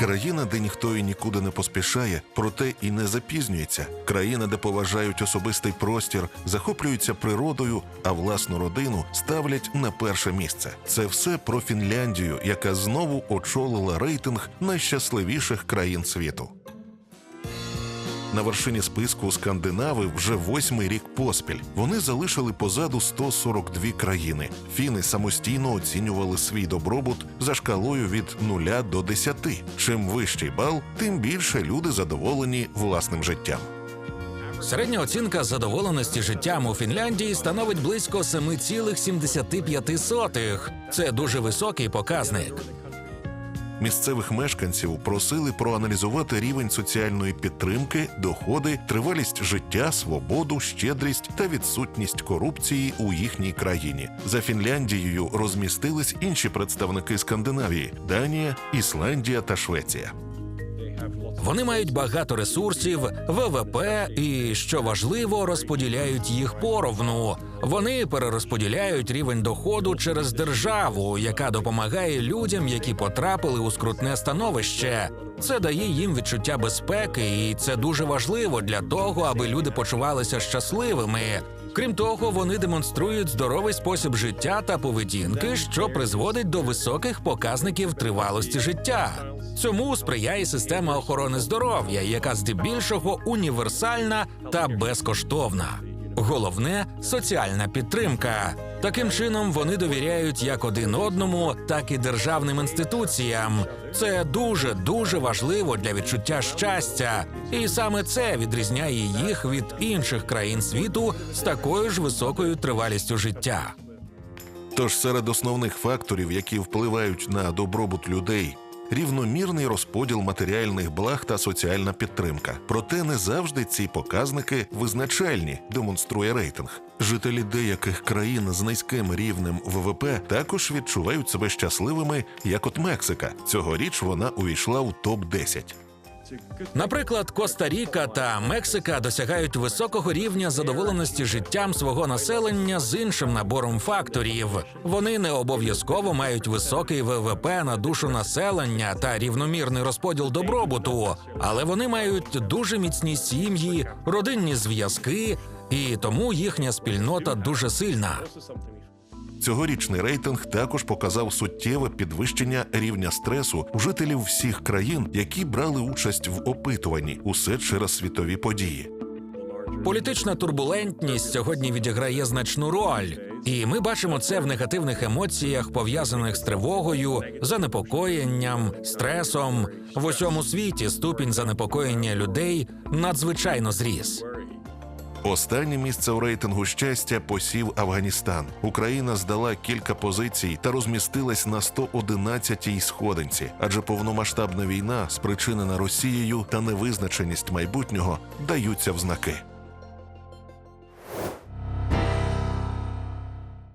Країна, де ніхто і нікуди не поспішає, проте і не запізнюється. Країна, де поважають особистий простір, захоплюються природою, а власну родину ставлять на перше місце. Це все про Фінляндію, яка знову очолила рейтинг найщасливіших країн світу. На вершині списку скандинави вже восьмий рік поспіль. Вони залишили позаду 142 країни. Фіни самостійно оцінювали свій добробут за шкалою від 0 до 10. Чим вищий бал, тим більше люди задоволені власним життям. Середня оцінка задоволеності життям у Фінляндії становить близько 7,75. Це дуже високий показник. Місцевих мешканців просили проаналізувати рівень соціальної підтримки, доходи, тривалість життя, свободу, щедрість та відсутність корупції у їхній країні. За Фінляндією розмістились інші представники Скандинавії: Данія, Ісландія та Швеція. Вони мають багато ресурсів, ВВП і, що важливо, розподіляють їх поровну. Вони перерозподіляють рівень доходу через державу, яка допомагає людям, які потрапили у скрутне становище. Це дає їм відчуття безпеки, і це дуже важливо для того, аби люди почувалися щасливими. Крім того, вони демонструють здоровий спосіб життя та поведінки, що призводить до високих показників тривалості життя. Цьому сприяє система охорони здоров'я, яка здебільшого універсальна та безкоштовна. Головне соціальна підтримка. Таким чином вони довіряють як один одному, так і державним інституціям. Це дуже дуже важливо для відчуття щастя, і саме це відрізняє їх від інших країн світу з такою ж високою тривалістю життя. Тож серед основних факторів, які впливають на добробут людей, рівномірний розподіл матеріальних благ та соціальна підтримка. Проте не завжди ці показники визначальні, демонструє рейтинг. Жителі деяких країн з низьким рівнем ВВП також відчувають себе щасливими, як от Мексика. Цьогоріч вона увійшла у топ 10 Наприклад, Коста-Ріка та Мексика досягають високого рівня задоволеності життям свого населення з іншим набором факторів. Вони не обов'язково мають високий ВВП на душу населення та рівномірний розподіл добробуту, але вони мають дуже міцні сім'ї, родинні зв'язки, і тому їхня спільнота дуже сильна. Цьогорічний рейтинг також показав суттєве підвищення рівня стресу у жителів всіх країн, які брали участь в опитуванні, усе через світові події. Політична турбулентність сьогодні відіграє значну роль, і ми бачимо це в негативних емоціях, пов'язаних з тривогою, занепокоєнням, стресом. В усьому світі ступінь занепокоєння людей надзвичайно зріс. Останнє місце у рейтингу щастя посів Афганістан. Україна здала кілька позицій та розмістилась на 111-й сходинці, адже повномасштабна війна, спричинена Росією та невизначеність майбутнього, даються в знаки.